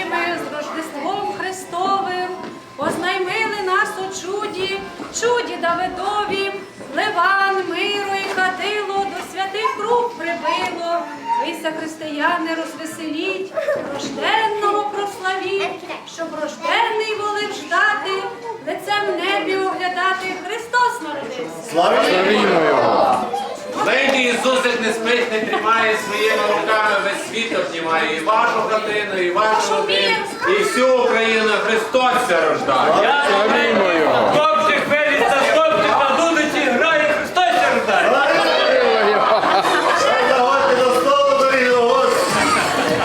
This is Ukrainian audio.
святими, з Рождеством Христовим. Ознаймили нас у чуді, чуді Давидові, Ливан, миру і кадило до святих рук прибило. Вися, християни, розвеселіть, рожденного прославіть, щоб рожденний волив ждати, лицем небі оглядати. Христос народився. Славімо його! Леді Ісусик не спить, не тримає своїми руками, весь світ обнімає і вашу хатину, і вашу і всю Україну Христос ся Я... Славімо його!